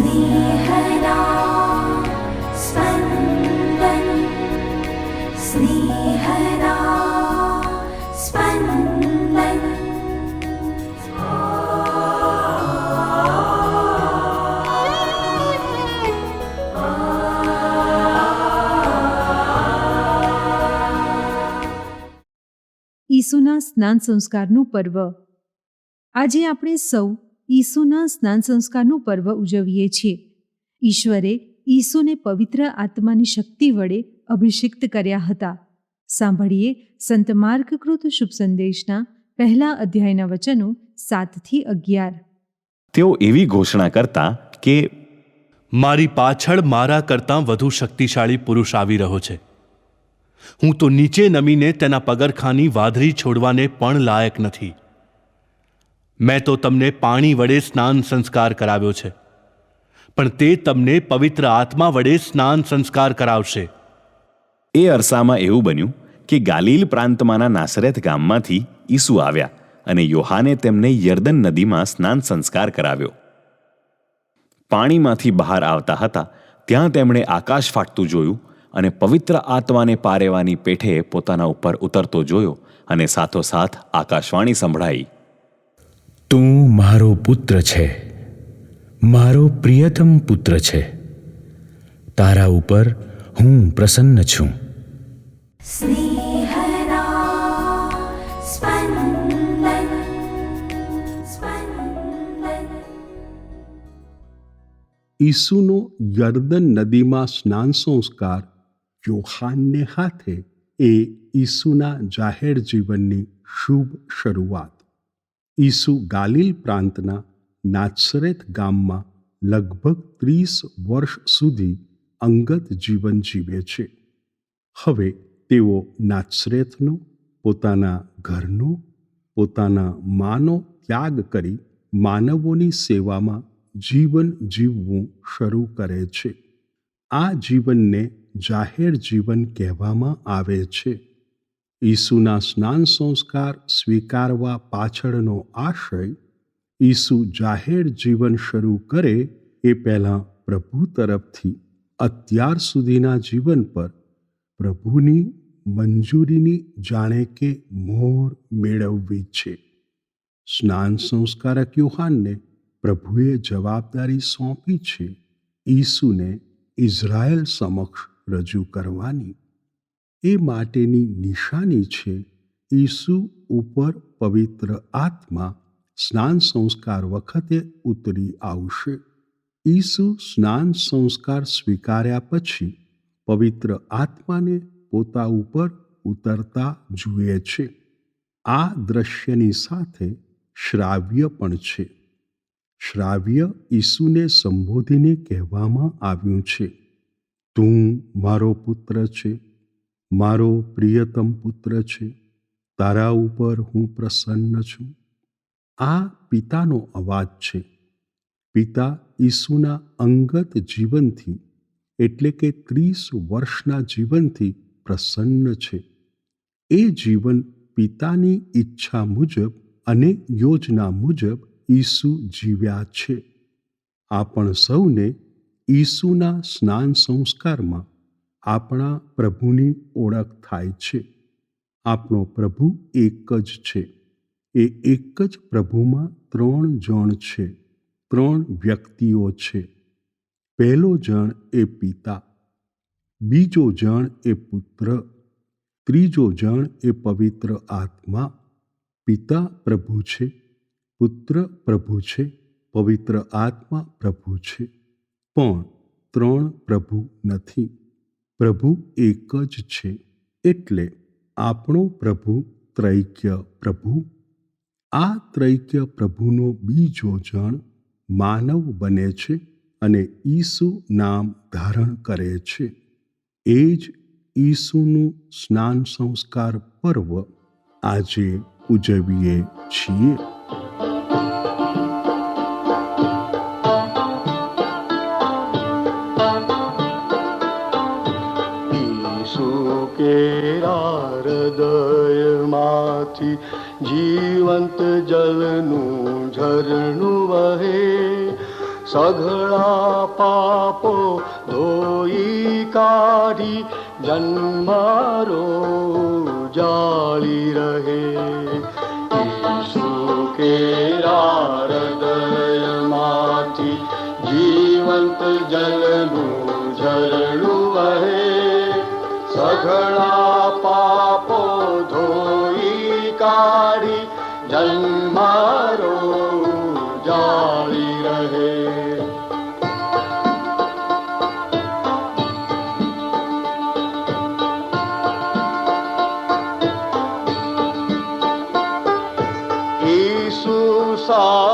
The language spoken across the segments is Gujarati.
स्नेहदा स्पन्दन् स्नेहदा स्पन्दन् ઈસુના સ્નાન સંસ્કારનું પર્વ આજે આપણે સૌ ઈસુના સ્નાન સંસ્કારનું પર્વ ઉજવીએ છીએ. ઈશ્વરે ઈસુને પવિત્ર આત્માની શક્તિ વડે અભિષિક્ત કર્યા હતા. સાંભળીએ સંત માર્ગકૃત શુભ સંદેશના પહેલા અધ્યાયના વચનો સાતથી અગિયાર. તેઓ એવી ઘોષણા કરતા કે મારી પાછળ મારા કરતાં વધુ શક્તિશાળી પુરુષ આવી રહ્યો છે. હું તો નીચે નમીને તેના પગરખાની વાદળી છોડવાને પણ લાયક નથી. મેં તો તમને પાણી વડે સ્નાન સંસ્કાર કરાવ્યો છે. પણ તે તમને પવિત્ર આત્મા વડે સ્નાન સંસ્કાર કરાવશે. એ અરસામાં એવું બન્યું કે ગાલિલ પ્રાંતમાંના નાસરેથ ગામમાંથી ઈસુ આવ્યા અને યોહાને તેમને યર્દન નદીમાં સ્નાન સંસ્કાર કરાવ્યો. પાણીમાંથી બહાર આવતા હતા, ત્યાં તેમણે આકાશ ફાટતું જોયું અને પવિત્ર આત્માને પારેવાની પેઠે પોતાના ઉપર ઉતરતો જોયો અને સાથોસાથ આકાશવાણી સંભળાઈ. તું મારો પુત્ર છે. મારો પ્રિયતમ પુત્ર છે. તારા ઉપર હું પ્રસન્ન છું. ઈસુનો યર્દન નદીમાં સ્નાન સંસ્કાર યોહાનને હાથે એ ઈસુના જાહેર જીવનની શુભ શરૂઆત. ઈસુ ગાલિલ પ્રાંતના નાત્સરેત ગામમાં લગભગ ત્રીસ વર્ષ સુધી અંગત જીવન જીવે છે. હવે તેઓ નાત્સરેથનો પોતાના ઘરનો, પોતાના માનો ત્યાગ કરી માનવોની સેવામાં જીવન જીવવું શરૂ કરે છે. આ જીવનને જાહેર જીવન કહેવામાં આવે છે. ઈસુના સ્નાન સંસ્કાર સ્વીકારવા પાછળનો આશય ઈસુ જાહેર જીવન શરૂ કરે એ પહેલાં પ્રભુ તરફથી અત્યાર સુધીના જીવન પર પ્રભુની મંજૂરીની જાણે કે મોર મેળવવી છે. સ્નાન સંસ્કારક યુહાનને પ્રભુએ જવાબદારી સોંપી છે ઈસુને ઇઝરાયલ સમક્ષ રજૂ કરવાની. એ માટેની નિશાની છે ઈસુ ઉપર પવિત્ર આત્મા સ્નાન સંસ્કાર વખતે ઉતરી આવશે. ઈસુ સ્નાન સંસ્કાર સ્વીકાર્યા પછી પવિત્ર આત્માને પોતા ઉપર ઉતરતા જુએ છે. આ દ્રશ્યની સાથે શ્રાવ્ય પણ છે. શ્રાવ્ય ઈસુને સંબોધીને કહેવામાં આવ્યું છે, તું મારો પુત્ર છે મારો પ્રિયતમ પુત્ર છે, તારા ઉપર હું પ્રસન્ન છું. આ પિતાનો અવાજ છે. પિતા ઈસુના અંગત જીવનથી, એટલે કે ત્રીસ વર્ષના જીવનથી પ્રસન્ન છે. એ જીવન પિતાની ઈચ્છા મુજબ અને યોજના મુજબ ઈસુ જીવ્યા છે. આપણ સૌને ઈસુના સ્નાન સંસ્કારમાં આપણા પ્રભુની ઓળખ થાય છે. આપણો પ્રભુ એક જ છે. એ એક જ પ્રભુમાં ત્રણ જણ છે. ત્રણ વ્યક્તિઓ છે. પહેલો જણ એ પિતા, બીજો જણ એ પુત્ર, ત્રીજો જણ એ પવિત્ર આત્મા. પિતા પ્રભુ છે, પુત્ર પ્રભુ છે, પવિત્ર આત્મા પ્રભુ છે. પણ ત્રણ પ્રભુ નથી. પ્રભુ એક જ છે, એટલે આપણો પ્રભુ ત્રૈક્ય પ્રભુ. આ ત્રૈક્ય પ્રભુનો બીજો જણ માનવ બને છે અને ઈસુ નામ ધારણ કરે છે. એ જ ઈસુનું સ્નાન સંસ્કાર પર્વ આજે ઉજવીએ છીએ. હૃદયમાંથી જીવંત જલનું ઝરણું વહે સઘળા પાપો ધોઈ કાઢી જન્મારો જાળી રહે ઈસુ કેરા હૃદયમાંથી જીવંત જલનું ઝરણું વહે સઘળા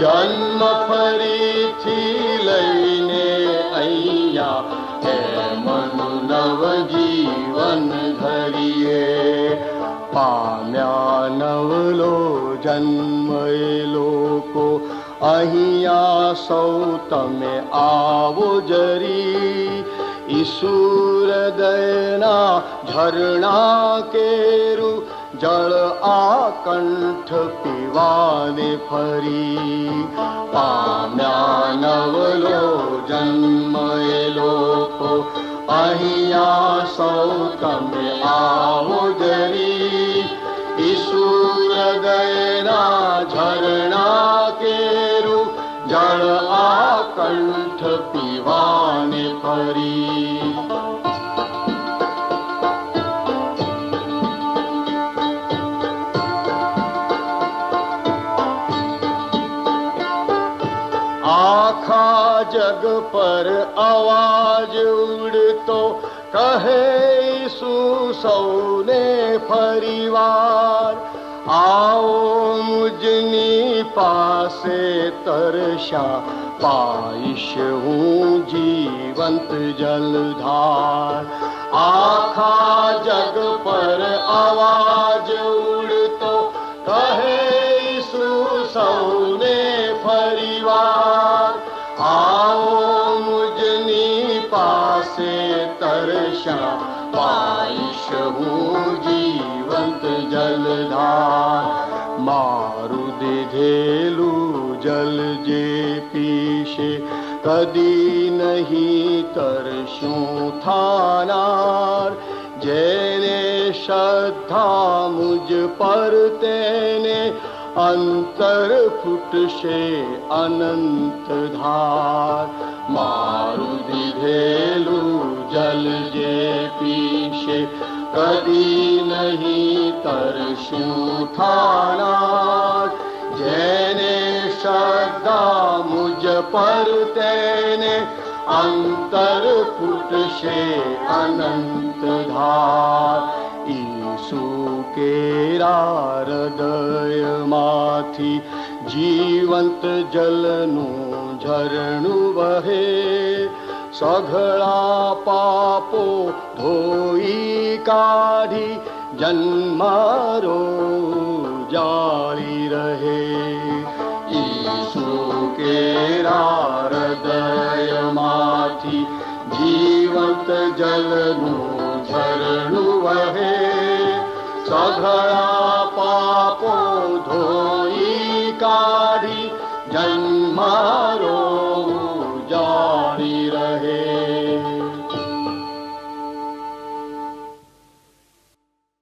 जन्मफरि लैने अयनव जीवन धर प्या नव लो जन्मो अय सौतमे आवो जरी। ईश्वरदयना झणा केरु जल आकण्ठ आ कण्ठ पीवा फरी पाव लो जन्मोप अरी ईश्वरणा झरणा केरु जल आकण्ठ पिवाने फरी। आवाज उडतो कहे सु सौने परिवार। आओ मुजनी पासे तरशा पाइश हूँ जीवंत जलधार। आखा जग पर आवाज जल जे पीशे कदी नहीं पीश थानार जैने श्रद्धा मुझ पर तेने अन्तर फुटे अनंत धार। मारुति धेलु जल जे पीशे कदी नहीं नहि तर्शना जैने सदा मुज पर तेने अंतर पुट से अनंत धार। ईसु अन्तर् पुटे अनन्तधाकेरा हृदयमा जीवन्त झरणु वहे सघला पापो धोई काढी जन्मारो जाळी रहे। केरारदयमाथि दय जलनु झरणु वहे। सघरा पापो धोई कारि जन्मारो